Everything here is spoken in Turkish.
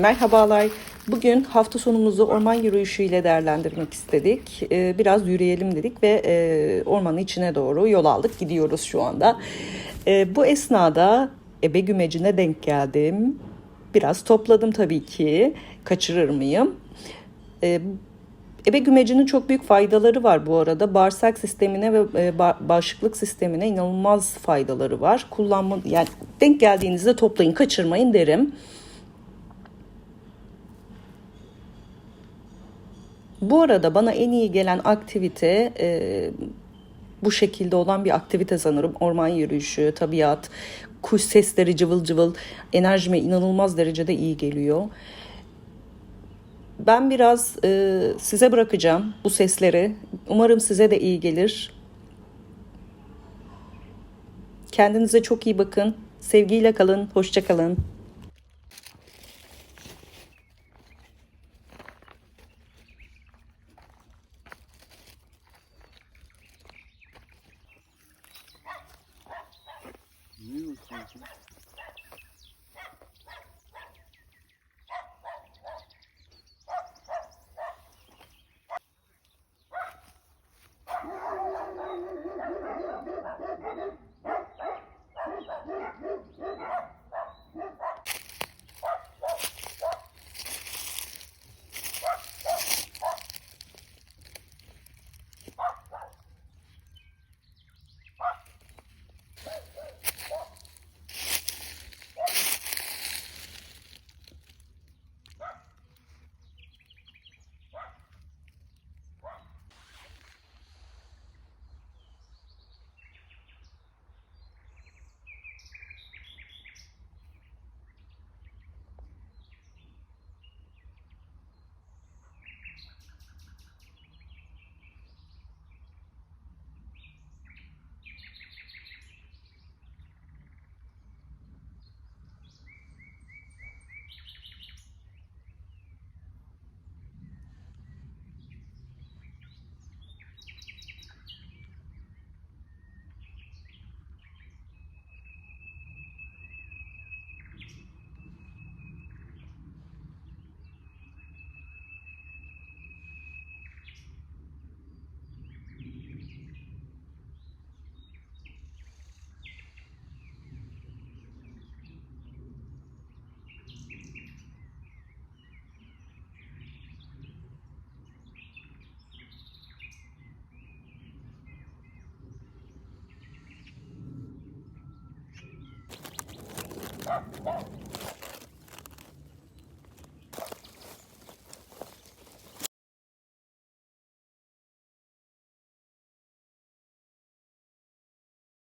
Merhabalar. Bugün hafta sonumuzu orman yürüyüşüyle değerlendirmek istedik. Ee, Biraz yürüyelim dedik ve e, ormanın içine doğru yol aldık. Gidiyoruz şu anda. Ee, Bu esnada ebe gümecine denk geldim. Biraz topladım tabii ki. Kaçırır mıyım? Ee, Ebe gümecinin çok büyük faydaları var bu arada. Bağırsak sistemine ve e, ba- bağışıklık sistemine inanılmaz faydaları var. Kullanma yani denk geldiğinizde toplayın, kaçırmayın derim. Bu arada bana en iyi gelen aktivite e, bu şekilde olan bir aktivite sanırım. Orman yürüyüşü, tabiat, kuş sesleri cıvıl cıvıl enerjime inanılmaz derecede iyi geliyor. Ben biraz e, size bırakacağım bu sesleri. Umarım size de iyi gelir. Kendinize çok iyi bakın. Sevgiyle kalın, hoşça kalın. Mm-hmm. Oh!